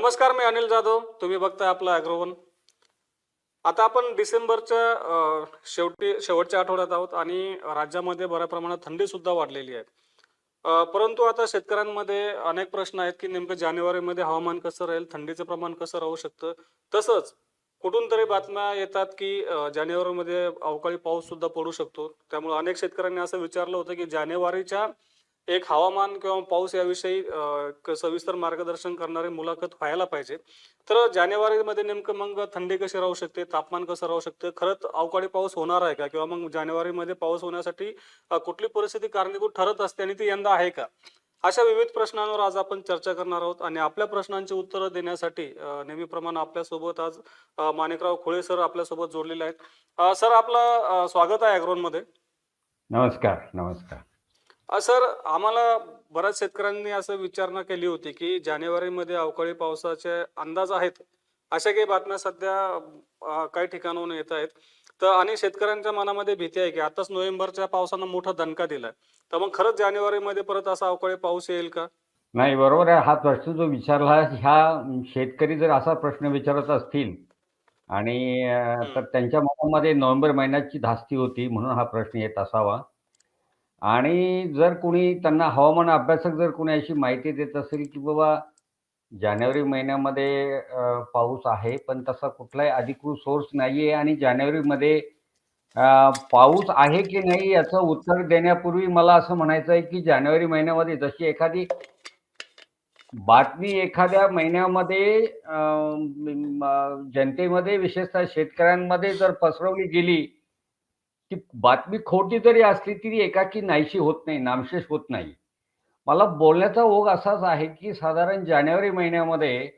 नमस्कार मी अनिल जाधव. तुम्ही बघताय आपलं अॅग्रोवन. आता आपण डिसेंबरच्या शेवटी शेवटच्या आठवड्यात आहोत आणि राज्यामध्ये बऱ्या प्रमाणात थंडी सुद्धा वाढलेली आहे. परंतु आता शेतकऱ्यांमध्ये अनेक प्रश्न आहेत की नेमकं जानेवारीमध्ये हवामान कसं राहील थंडीचं प्रमाण कसं राहू शकतं? तसंच कुठून तरी बातम्या येतात की जानेवारीमध्ये अवकाळी पाऊस सुद्धा पडू शकतो. त्यामुळे अनेक शेतकऱ्यांनी असं विचारलं होतं की जानेवारीच्या एक हवामान किंवा पाऊस याविषयी सविस्तर मार्गदर्शन करणारी मुलाखत व्हायला पाहिजे. तर जानेवारीमध्ये नेमकं मग थंडी कशी राहू शकते? तापमान कसं राहू शकते? खरंच अवकाळी पाऊस होणार आहे का? किंवा मग जानेवारीमध्ये पाऊस होण्यासाठी कुठली परिस्थिती कारणीभूत ठरत असते आणि ती यंदा आहे का? अशा विविध प्रश्नांवर आज आपण चर्चा करणार आहोत आणि आपल्या प्रश्नांची उत्तरं देण्यासाठी नेहमीप्रमाणे आपल्यासोबत आज माणिकराव खोळे सर आपल्यासोबत जोडलेले आहेत. सर आपलं स्वागत आहे अॅग्रोनमध्ये. नमस्कार नमस्कार. सर आम्हाला बऱ्याच शेतकऱ्यांनी असं विचारणा केली होती की जानेवारीमध्ये अवकाळी पावसाचे अंदाज आहेत अशा काही बातम्या सध्या काही ठिकाणाहून येत आहेत. तर आणि शेतकऱ्यांच्या मनामध्ये भीती आहे की आताच नोव्हेंबरच्या पावसानं मोठा दणका दिलाय. तर मग खरंच जानेवारीमध्ये परत असा अवकाळी पाऊस येईल का? नाही बरोबर आहे. हा प्रश्न जो विचारला ह्या शेतकरी जर असा प्रश्न विचारत असतील आणि तर त्यांच्या मनामध्ये नोव्हेंबर महिन्याची धास्ती होती म्हणून हा प्रश्न येत असावा. आणि जर कोणी त्यांना हवामान अभ्यासक जर कोणी अशी माहिती देत असेल की बाबा जानेवारी महिन्यामध्ये पाऊस आहे पण तसा कुठलाही अधिकृत सोर्स नाही आहे आणि जानेवारीमध्ये पाऊस आहे की नाही याचं उत्तर देण्यापूर्वी मला असं म्हणायचं आहे की जानेवारी महिन्यामध्ये जशी एखादी बातमी एखाद्या महिन्यामध्ये जनतेमध्ये विशेषतः शेतकऱ्यांमध्ये जर पसरवली गेली ती बातमी खोटी जरी असली तरी एकाकी नाहीशी होत नाही नामशेष होत नाही. मला बोलण्याचा ओघ असाच आहे की साधारण जानेवारी महिन्यामध्ये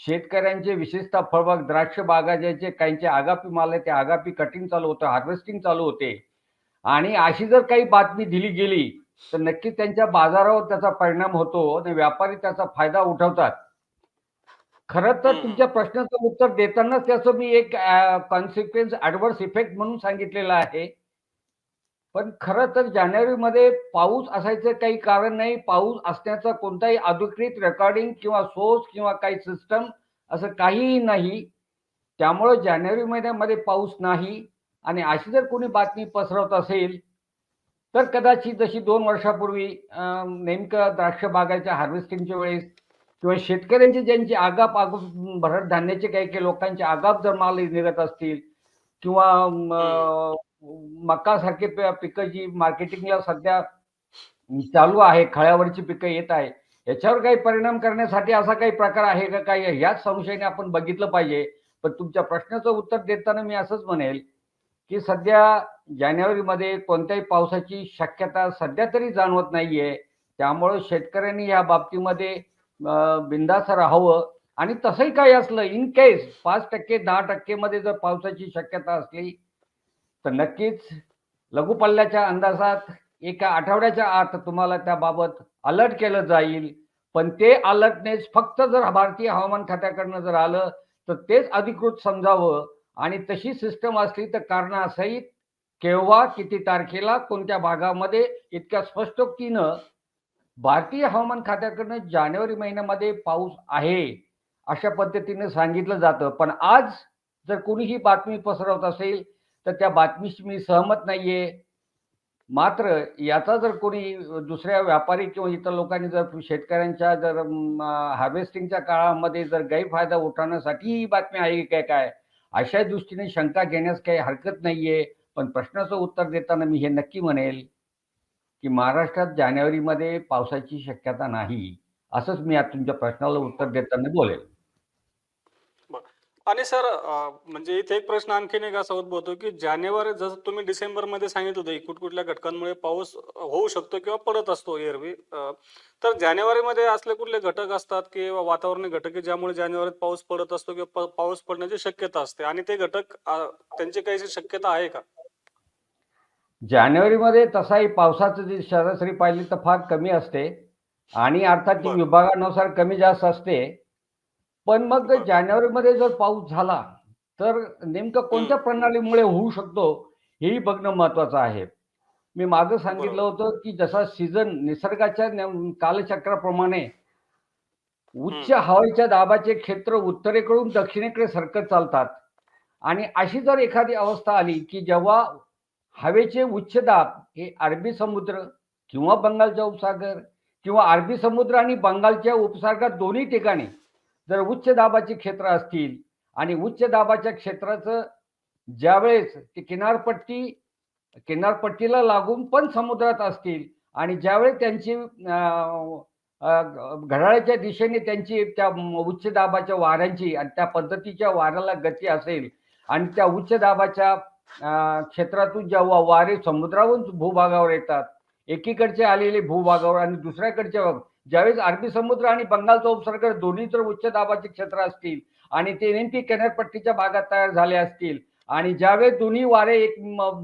शेतकऱ्यांचे विशेषतः फळबाग द्राक्ष बागा ज्याचे काहींचे आगापी माल आहे ते आगापी कटिंग चालू होतं हार्वेस्टिंग चालू होते. आणि अशी जर काही बातमी दिली गेली तर नक्कीच त्यांच्या बाजारावर त्याचा परिणाम होतो आणि व्यापारी त्याचा फायदा उठवतात. खरं तर. तुमच्या प्रश्नाचं उत्तर देतानाच त्याचं मी एक कॉन्सिक्वेन्स ऍडव्हर्स इफेक्ट म्हणून सांगितलेलं आहे. पण खरं तर जानेवारीमध्ये पाऊस असायचं काही कारण नाही. पाऊस असण्याचं कोणताही अधिकृत रेकॉर्डिंग किंवा सोर्स किंवा काही सिस्टम असं काहीही नाही. त्यामुळं जानेवारी महिन्यामध्ये पाऊस नाही. आणि अशी जर कोणी बातमी पसरवत असेल तर कदाचित जशी दोन वर्षापूर्वी नेमकं द्राक्ष बागाच्या हार्वेस्टिंगच्या वेळेस किंवा शेतकऱ्यांचे ज्यांचे आगाप आगाप भरड धान्याचे काही काही लोकांचे आगाप जर माल निघत असतील किंवा मका सारखे पिकं जी मार्केटिंगला सध्या चालू आहे खळ्यावरची पिकं येत आहे याच्यावर काही परिणाम करण्यासाठी असा काही प्रकार आहे का काही? ह्याच संशयाने आपण बघितलं पाहिजे. पण तुमच्या प्रश्नाचं उत्तर देताना मी असंच म्हणेल की सध्या जानेवारीमध्ये कोणत्याही पावसाची शक्यता सध्या तरी जाणवत नाहीये. त्यामुळे शेतकऱ्यांनी या बाबतीमध्ये बिंदास राहावं. आणि तसंही काही असलं इन केस पाच टक्के दहा टक्के मध्ये जर पावसाची शक्यता असली तर नक्कीच लघुपल्ल्याच्या अंदाजात एका आठवड्याच्या आत तुम्हाला त्याबाबत अलर्ट केलं जाईल. पण ते अलर्टनेस फक्त जर भारतीय हवामान खात्याकडनं जर आलं तर तेच अधिकृत समजावं. आणि तशी सिस्टम असली तर कारणासहित केव्हा किती तारखेला कोणत्या भागामध्ये इतक्या स्पष्टोक्तीनं भारतीय हवामान खात्याकडनं जानेवारी महिन्यामध्ये पाऊस आहे अशा पद्धतीने सांगितलं जातं. पण आज जर कोणीही बातमी पसरवत असेल तर त्या बातमीशी मी सहमत नाहीये. मात्र याचा जर कोणी दुसऱ्या व्यापारी किंवा इतर लोकांनी जर शेतकऱ्यांच्या जर हार्वेस्टिंगच्या काळामध्ये जर गैरफायदा उठवण्यासाठी ही बातमी आहे काय काय अशा दृष्टीने शंका घेण्यास काही हरकत नाहीये. पण प्रश्नाचं उत्तर देताना मी हे नक्की म्हणेल की महाराष्ट्रात जानेवारीमध्ये पावसाची शक्यता नाही असंच मी आज तुमच्या प्रश्नाला उत्तर देताना बोलेल आणि सर म्हणजे इथे एक प्रश्न आणखीन एक असा उद्भवतो की जानेवारी जसं तुम्ही डिसेंबरमध्ये सांगितलं होतं कुठकुठल्या घटकांमुळे पाऊस होऊ शकतो किंवा पडत असतो एरवी तर जानेवारीमध्ये असले कुठले घटक असतात किंवा वातावरणीय घटक ज्यामुळे जानेवारीत पाऊस पडत असतो किंवा पाऊस पडण्याची शक्यता असते? आणि ते घटक त्यांची काही शक्यता आहे का? जानेवारीमध्ये तसाही पावसाचं जी सरासरी पाहिली तर फार कमी असते. आणि अर्थात ती बरं. विभागानुसार कमी जास्त असते. पण मग बरं. जानेवारीमध्ये जर पाऊस झाला तर नेमकं कोणत्या प्रणालीमुळे होऊ शकतो हेही बघणं महत्वाचं आहे. मी मागं सांगितलं होतं की जसा सीझन निसर्गाच्या नेम- कालचक्राप्रमाणे उच्च हवेच्या दाबाचे क्षेत्र उत्तरेकडून दक्षिणेकडे सरकत चालतात. आणि अशी जर एखादी अवस्था आली की जेव्हा हवेचे उच्च दाब हे अरबी समुद्र किंवा बंगालचा उपसागर किंवा अरबी समुद्र आणि बंगालच्या उपसागरात दोन्ही ठिकाणी जर उच्च दाबाची क्षेत्र असतील आणि उच्च दाबाच्या क्षेत्राचं ज्यावेळेस ते किनारपट्टी किनारपट्टीला लागून पण समुद्रात असतील आणि ज्यावेळेस त्यांची घड्याळाच्या दिशेने त्यांची त्या उच्च दाबाच्या वाऱ्यांची आणि त्या पद्धतीच्या वाऱ्याला गती असेल आणि त्या उच्च दाबाच्या क्षेत्रातून जेव्हा वारे समुद्रावरून भूभागावर येतात. एकीकडचे आलेले भूभागावर आणि दुसऱ्याकडच्या ज्यावेळेस अरबी समुद्र आणि बंगालचा उपसर्ग दोन्ही जर उच्च दाबाचे क्षेत्र असतील आणि ते नेमकी किनारपट्टीच्या भागात तयार झाले असतील आणि ज्यावेळेस दोन्ही वारे एक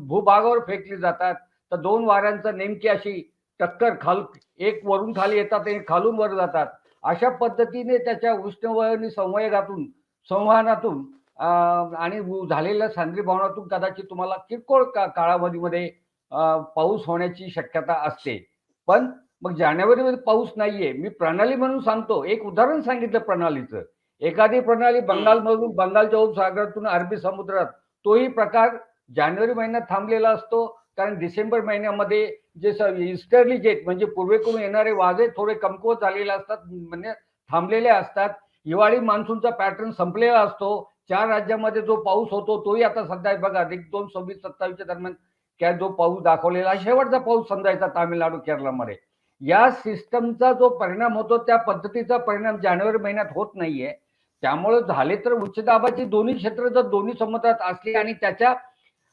भूभागावर फेकले जातात तर दोन वाऱ्यांचं नेमकी अशी टक्कर खाल एक वरून खाली येतात आणि खालून वर जातात. अशा पद्धतीने त्याच्या उष्णवयनी संवेगातून संवहनातून आणि झालेल्या सांद्रीभवनातून कदाचित तुम्हाला किरकोळ का काळावधीमध्ये पाऊस होण्याची शक्यता असते. पण मग जानेवारीमध्ये पाऊस नाहीये. मी प्रणाली म्हणून सांगतो. एक उदाहरण सांगितलं प्रणालीचं. एखादी प्रणाली बंगालमधून बंगालच्या उपसागरातून अरबी समुद्रात तोही प्रकार जानेवारी महिन्यात थांबलेला असतो. कारण डिसेंबर महिन्यामध्ये जे इस्टर्ली जेट म्हणजे पूर्वेकडून येणारे वाजे थोडे कमकुवत झालेले असतात म्हणजे थांबलेले असतात. हिवाळी मान्सूनचा पॅटर्न संपलेला असतो. चार राज्यामध्ये जो पाऊस होतो तोही आता सध्या बघा एक दोन सव्वीस सत्तावीसच्या दरम्यान काय जो पाऊस दाखवलेला शेवटचा पाऊस समजायचा तामिळनाडू केरळमध्ये. या सिस्टमचा जो परिणाम होतो त्या पद्धतीचा परिणाम जानेवारी महिन्यात होत नाहीये. त्यामुळे झाले तर उच्च दाबाची दोन्ही क्षेत्र जर दोन्ही समुद्रात असली आणि त्याच्या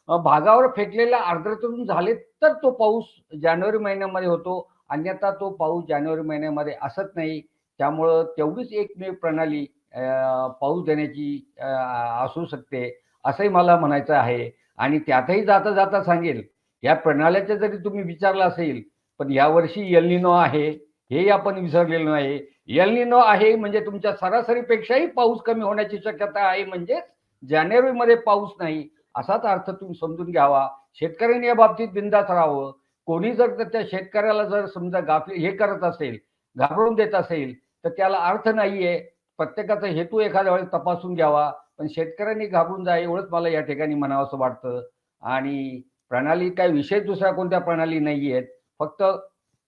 भागावर फेकलेल्या आर्द्रतेतून झाले तर तो पाऊस जानेवारी महिन्यामध्ये होतो. अन्यथा तो पाऊस जानेवारी महिन्यामध्ये असत नाही. त्यामुळं तेवढीच एकमेव प्रणाली पाऊस देण्याची असू शकते असंही मला म्हणायचं आहे. आणि त्यातही जाता जाता सांगेल या प्रणाल्याचा जरी तुम्ही विचारलं असेल पण यावर्षी एलनिनो आहे हेही आपण विसरलेलो नाही एलनिनो आहे म्हणजे तुमच्या सरासरीपेक्षाही पाऊस कमी होण्याची शक्यता आहे म्हणजे जानेवारीमध्ये पाऊस नाही. असाच अर्थ तुम्ही समजून घ्यावा. शेतकऱ्यांनी या बाबतीत बिंदास राहावं. कोणी जर त्या शेतकऱ्याला जर समजा गाफी हे करत असेल घाबरून देत असेल तर त्याला अर्थ नाहीये. प्रत्येकाचा हेतू एखाद्या वेळेस तपासून घ्यावा पण शेतकऱ्यांनी घाबरून जा एवढंच मला या ठिकाणी म्हणावं असं वाटतं. आणि प्रणाली काय विशेष दुसऱ्या कोणत्या प्रणाली नाही आहेत फक्त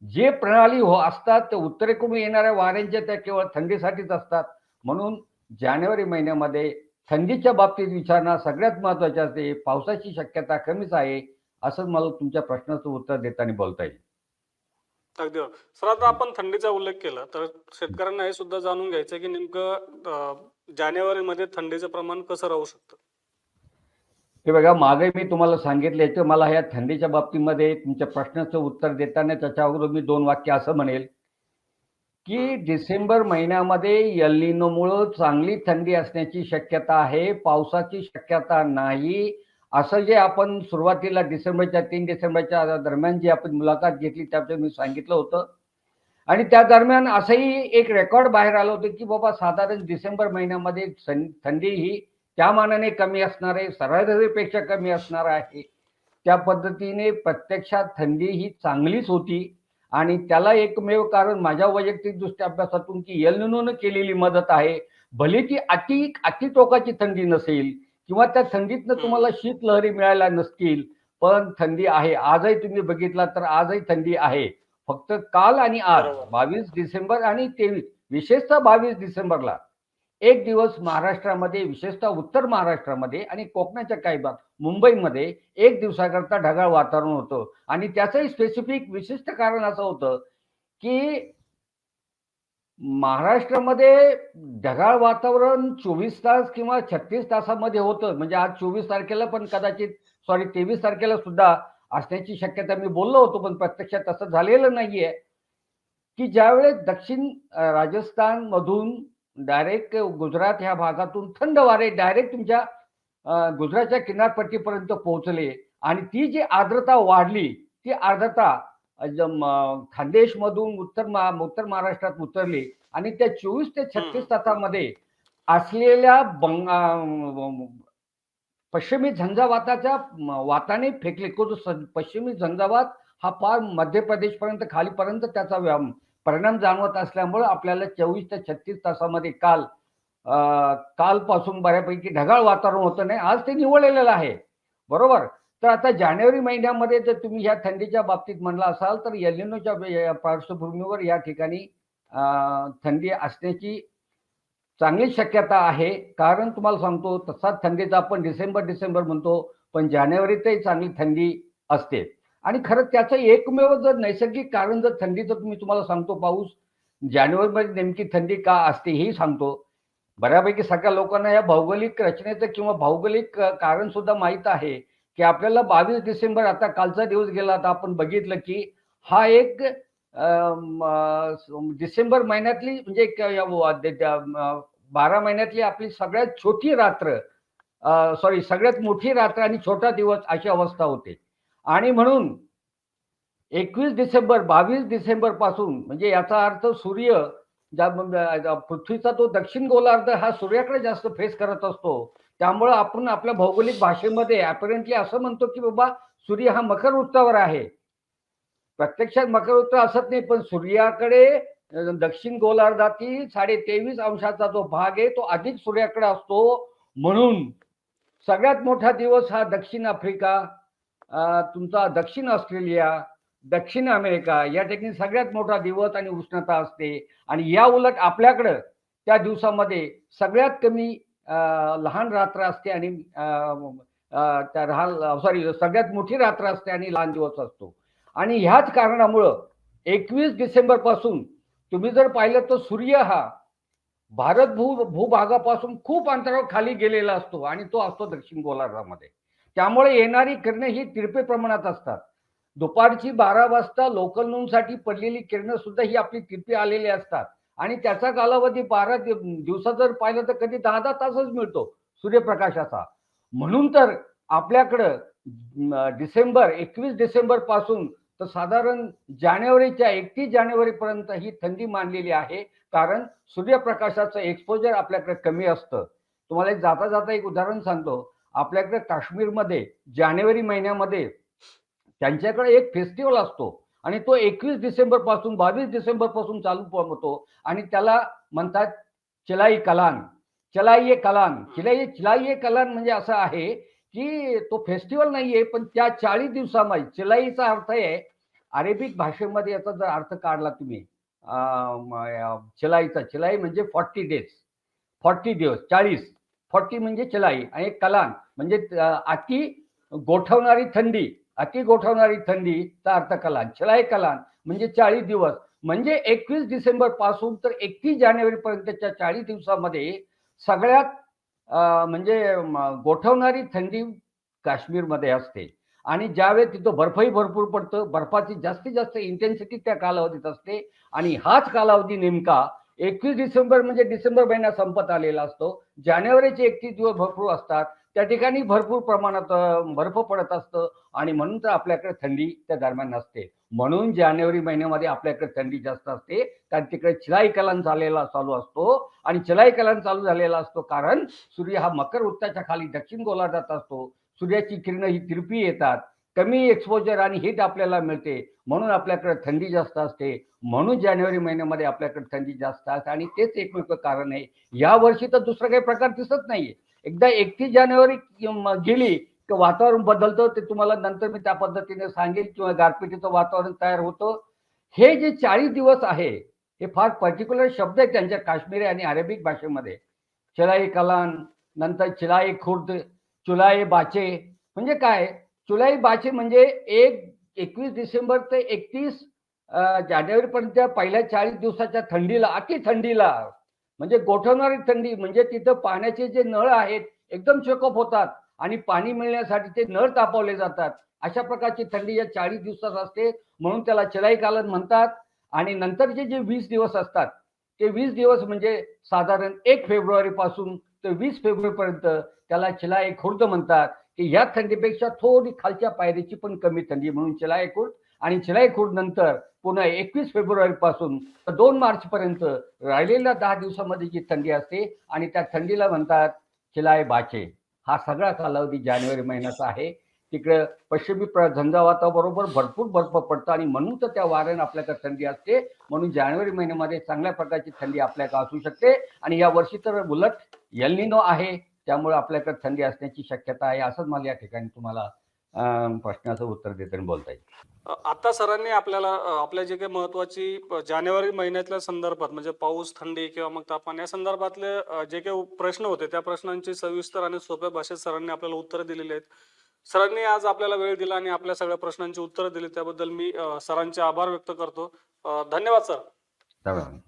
जे प्रणाली हो असतात ते उत्तरेकडून येणाऱ्या वाऱ्यांच्या त्या केवळ थंडीसाठीच असतात. म्हणून जानेवारी महिन्यामध्ये थंडीच्या बाबतीत विचारणा सगळ्यात महत्वाची असते. पावसाची शक्यता कमीच आहे असं मला तुमच्या प्रश्नाचं उत्तर देताना बोलता येईल. अगदी सर आता आपण थंडीचा उल्लेख केला तर शेतकऱ्यांना हे सुद्धा जाणून घ्यायचं की नेमकं जानेवारी जानेवारीमध्ये थंडीचं प्रमाण कसं राहू शकतं? हे बघा मागे मी तुम्हाला सांगितले मला ह्या थंडीच्या बाबतीमध्ये तुमच्या प्रश्नाचं उत्तर देताना त्याच्या अगोदर मी दोन वाक्य असं म्हणेल की डिसेंबर महिन्यामध्ये एल्निनोमुळं चांगली थंडी असण्याची शक्यता आहे पावसाची शक्यता नाही असं जे आपण सुरुवातीला डिसेंबरच्या तीन डिसेंबरच्या दरम्यान जी आपण मुलाखत घेतली त्याबद्दल मी सांगितलं होतं. आणि त्या दरम्यान असंही एक रेकॉर्ड बाहेर आलं होतं की बाबा साधारण डिसेंबर महिन्यामध्ये थंडी ही त्या मानाने कमी असणार आहे सरासरीपेक्षा कमी असणार आहे. त्या पद्धतीने प्रत्यक्षात थंडी ही चांगलीच होती. आणि त्याला एकमेव कारण माझ्या वैयक्तिक दृष्ट्या अभ्यासातून की एलनिनोनं केलेली मदत आहे. भले ती अति अति टोकाची थंडी नसेल किंवा त्या थंडीतनं तुम्हाला शीतलहरी मिळायला नसतील पण थंडी आहे. आजही तुम्ही बघितला तर आजही थंडी आहे. फक्त काल आणि आज. बावीस डिसेंबर आणि तेवीस विशेषतः बावीस डिसेंबरला. एक दिवस महाराष्ट्रामध्ये विशेषतः उत्तर महाराष्ट्रामध्ये आणि कोकणाच्या काही भाग मुंबईमध्ये एक दिवसाकरता ढगाळ वातावरण होतं. आणि त्याचंही स्पेसिफिक विशिष्ट कारण असं होतं की महाराष्ट्रामध्ये ढगाळ वातावरण चोवीस तास किंवा छत्तीस तासामध्ये होतं. म्हणजे आज चोवीस तारखेला पण कदाचित सॉरी तेवीस तारखेला सुद्धा असण्याची शक्यता मी बोललो होतो पण प्रत्यक्षात तसं झालेलं नाहीये. की ज्यावेळेस दक्षिण राजस्थान मधून डायरेक्ट गुजरात ह्या भागातून थंड वारे डायरेक्ट तुमच्या गुजरातच्या किनारपट्टीपर्यंत पोहोचले आणि ती जी आर्द्रता वाढली ती आर्द्रता खानदेश मधून उत्तर महा उत्तर महाराष्ट्रात उतरली आणि त्या चोवीस ते छत्तीस तासामध्ये असलेल्या बंग पश्चिमी झंझावाताच्या म, वाताने फेकले. पश्चिमी झंझावात हा फार मध्य प्रदेशपर्यंत खालीपर्यंत त्याचा परिणाम जाणवत असल्यामुळं आपल्याला चोवीस ते छत्तीस तासामध्ये काल कालपासून बऱ्यापैकी ढगाळ वातावरण होतं नाही आज ते निवळलेलं आहे. बरोबर? तर आता जानेवारी महिन्यामध्ये जर तुम्ही ह्या थंडीच्या बाबतीत म्हणला असाल तर एलिनोच्या पार्श्वभूमीवर या ठिकाणी थंडी असण्याची चांगली शक्यता आहे. कारण तुम्हाला सांगतो तसा थंडीचा आपण डिसेंबर डिसेंबर म्हणतो पण जानेवारीतही चांगली थंडी असते. आणि खरं त्याचं एकमेव जर नैसर्गिक कारण जर थंडीचं तुम्ही तुम्हाला सांगतो पाऊस जानेवारीमध्ये नेमकी थंडी का असते हेही सांगतो. बऱ्यापैकी सगळ्या लोकांना या भौगोलिक रचनेचं किंवा भौगोलिक कारण सुद्धा माहीत आहे. की आपल्याला बावीस डिसेंबर आता कालचा दिवस गेला आता आपण बघितलं की हा एक डिसेंबर महिन्यातली म्हणजे बारा महिन्यातली आपली सगळ्यात छोटी रात्र सॉरी सगळ्यात मोठी रात्र आणि छोटा दिवस अशी अवस्था होते. आणि म्हणून एकवीस डिसेंबर बावीस डिसेंबरपासून म्हणजे याचा अर्थ सूर्य ज्या- पृथ्वीचा तो दक्षिण गोलार्ध हा सूर्याकडे जास्त फेस करत असतो त्यामुळं आपण आपल्या भौगोलिक भाषेमध्ये अपरेंटली असं म्हणतो की बाबा सूर्य हा मकर वृत्तावर आहे. प्रत्यक्षात मकर वृत्त असत नाही पण सूर्याकडे दक्षिण गोलार्धातील साडे तेवीस अंशाचा जो भाग आहे तो अधिक सूर्याकडे असतो. म्हणून सगळ्यात मोठा दिवस हा दक्षिण आफ्रिका तुमचा दक्षिण ऑस्ट्रेलिया दक्षिण अमेरिका या ठिकाणी सगळ्यात मोठा दिवस आणि उष्णता असते. आणि या उलट आपल्याकडं त्या दिवसामध्ये सगळ्यात कमी लहान रात्र असते आणि त्या राहा सॉरी सगळ्यात मोठी रात्र असते आणि लहान दिवस असतो. आणि ह्याच कारणामुळं एकवीस डिसेंबरपासून तुम्ही जर पाहिलं तर सूर्य हा भारत भू भूभागापासून खूप अंतरावर खाली गेलेला असतो आणि तो असतो दक्षिण गोलार्धामध्ये. त्यामुळे येणारी किरणे ही तिरपे प्रमाणात असतात. दुपारची बारा वाजता लोकल नोंदसाठी पडलेली किरणं सुद्धा ही आपली तिरपी आलेली असतात. आणि त्याचा कालावधी बारा दिवसात जर पाहिलं तर कधी दहा दहा तासच मिळतो सूर्यप्रकाशाचा. म्हणून तर आपल्याकडं डिसेंबर एकवीस डिसेंबरपासून तर साधारण जानेवारीच्या एकतीस जानेवारीपर्यंत ही थंडी मानलेली आहे. कारण सूर्यप्रकाशाचं एक्सपोजर आपल्याकडे कमी असतं. तुम्हाला एक जाता जाता एक उदाहरण सांगतो. आपल्याकडे काश्मीरमध्ये जानेवारी महिन्यामध्ये त्यांच्याकडे एक फेस्टिवल असतो. आणि तो एकवीस डिसेंबरपासून बावीस डिसेंबरपासून चालू होतो. आणि त्याला म्हणतात चिलाई कलान. चिलाई कलान. चिलाई चिलाई कलान म्हणजे असं आहे की तो फेस्टिवल नाहीये पण त्या चाळीस दिवसामध्ये चिलाईचा अर्थ आहे अरेबिक भाषेमध्ये याचा जर अर्थ काढला तुम्ही चिलाईचा चिलाई म्हणजे फॉर्टी डेज फॉर्टी दिवस चाळीस. फॉर्टी म्हणजे चिलाई आणि कलान म्हणजे अति गोठवणारी थंडी. अति गोठवणारी थंडीचा अर्थ कलान. छलाय कलान. म्हणजे चाळीस दिवस. म्हणजे एकवीस डिसेंबरपासून तर एकतीस जानेवारी पर्यंतच्या चाळीस दिवसामध्ये सगळ्यात म्हणजे गोठवणारी थंडी काश्मीरमध्ये असते. आणि ज्यावेळेस तिथं बर्फही भरपूर पडतं बर्फाची जास्तीत जास्त इंटेन्सिटी त्या कालावधीत असते. आणि हाच कालावधी नेमका एकवीस डिसेंबर म्हणजे डिसेंबर महिना संपत आलेला असतो. जानेवारीचे एकतीस दिवस भरपूर असतात. त्या ठिकाणी भरपूर प्रमाणात बर्फ पडत असतं आणि म्हणून तर आपल्याकडे थंडी त्या दरम्यान नसते. म्हणून जानेवारी महिन्यामध्ये आपल्याकडे थंडी जास्त असते. कारण तिकडे चिलाई कलान झालेला चालू असतो आणि चिलाई कलान चालू झालेला असतो कारण सूर्य हा मकर वृत्ताच्या खाली दक्षिण गोलार्धात असतो. सूर्याची किरणं ही तिरपी येतात. कमी एक्सपोजर आणि हीट आपल्याला मिळते. म्हणून आपल्याकडे थंडी जास्त असते. म्हणून जानेवारी महिन्यामध्ये आपल्याकडे थंडी जास्त असते आणि तेच एकमेव कारण आहे. या वर्षी तर दुसरा काही प्रकार दिसत नाहीये. एकदा एकतीस जानेवारी गेली की वातावरण बदलतं ते तुम्हाला नंतर मी त्या पद्धतीने सांगेल किंवा गारपिटीचं वातावरण तयार होतं. हे जे चाळीस दिवस आहे हे फार पर्टिक्युलर शब्द आहेत त्यांच्या काश्मीरी आणि अरेबिक भाषेमध्ये. चिलाई कलान नंतर चिलाई खुर्द चुलाई बाचे. म्हणजे काय? चुलाई बाचे म्हणजे एक एकवीस डिसेंबर ते एकतीस जानेवारीपर्यंत पहिल्या चाळीस दिवसाच्या थंडीला अति थंडीला म्हणजे गोठवणारी थंडी म्हणजे तिथं पाण्याचे जे नळ आहेत एकदम चेकअप होतात आणि पाणी मिळण्यासाठी ते नळ तापवले जातात. अशा प्रकारची थंडी या चाळीस दिवसात असते म्हणून त्याला चिलाई कालन म्हणतात. आणि नंतरचे जे वीस दिवस असतात ते वीस दिवस म्हणजे साधारण एक फेब्रुवारी पासून ते वीस फेब्रुवारीपर्यंत त्याला चिलाई खुर्द म्हणतात की या थंडीपेक्षा थोडी खालच्या पायरीची पण कमी थंडी म्हणून चिलाई खुर्द आणि चिलाईखोड नंतर पुन्हा एकवीस फेब्रुवारी पासून तर दोन मार्च पर्यंत राहिलेल्या दहा दिवसामध्ये जी थंडी असते आणि त्या थंडीला म्हणतात चिलाय बाचे. हा सगळा कालावधी जानेवारी महिन्याचा आहे. तिकडे पश्चिमी प्र- झंझावाताबरोबर भरपूर बर्फ पडतं आणि म्हणून तर त्या वाऱ्यानं आपल्याकडे थंडी असते. म्हणून जानेवारी महिन्यामध्ये चांगल्या प्रकारची थंडी आपल्याकडे असू शकते. आणि या वर्षी तर उलट यल्निनो आहे. त्यामुळे आपल्याकडे थंडी असण्याची शक्यता आहे. असंच मला या ठिकाणी तुम्हाला प्रश्नाचं उत्तर देताना बोलता येईल. आता सरांनी आपल्याला आपल्या जे काही महत्वाची जानेवारी महिन्यातल्या संदर्भात म्हणजे पाऊस थंडी किंवा मग तापमान या संदर्भातले जे काही प्रश्न होते त्या प्रश्नांची सविस्तर आणि सोप्या भाषेत सरांनी आपल्याला उत्तरं दिलेली आहेत. सरांनी आज आपल्याला वेळ दिला आणि आपल्या सगळ्या प्रश्नांची उत्तरं दिली त्याबद्दल मी सरांचे आभार व्यक्त करतो. धन्यवाद सर. धन्यवाद.